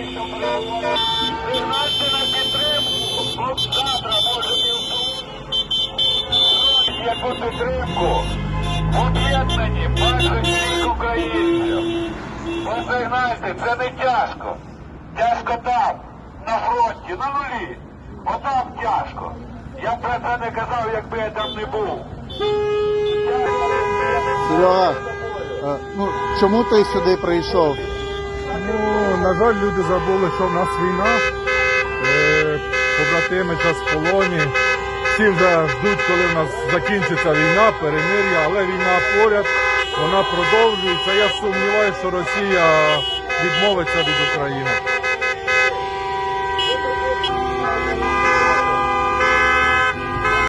Пригнати на підтримку, завтра можете вбути. Яку підтримку об'єднані майже всіх українців. Ви пригнайте, це не тяжко. Тяжко там, на фронті, на нулі. Отам тяжко. Я б про це не казав, якби я там не був. Чому ти сюди прийшов? Ну, на жаль, люди забули, що в нас війна. Е, побратими зараз в полоні. Всі вже ждуть, коли в нас закінчиться війна, перемир'я, але війна поряд, вона продовжується. Я сумніваюся, що Росія відмовиться від України.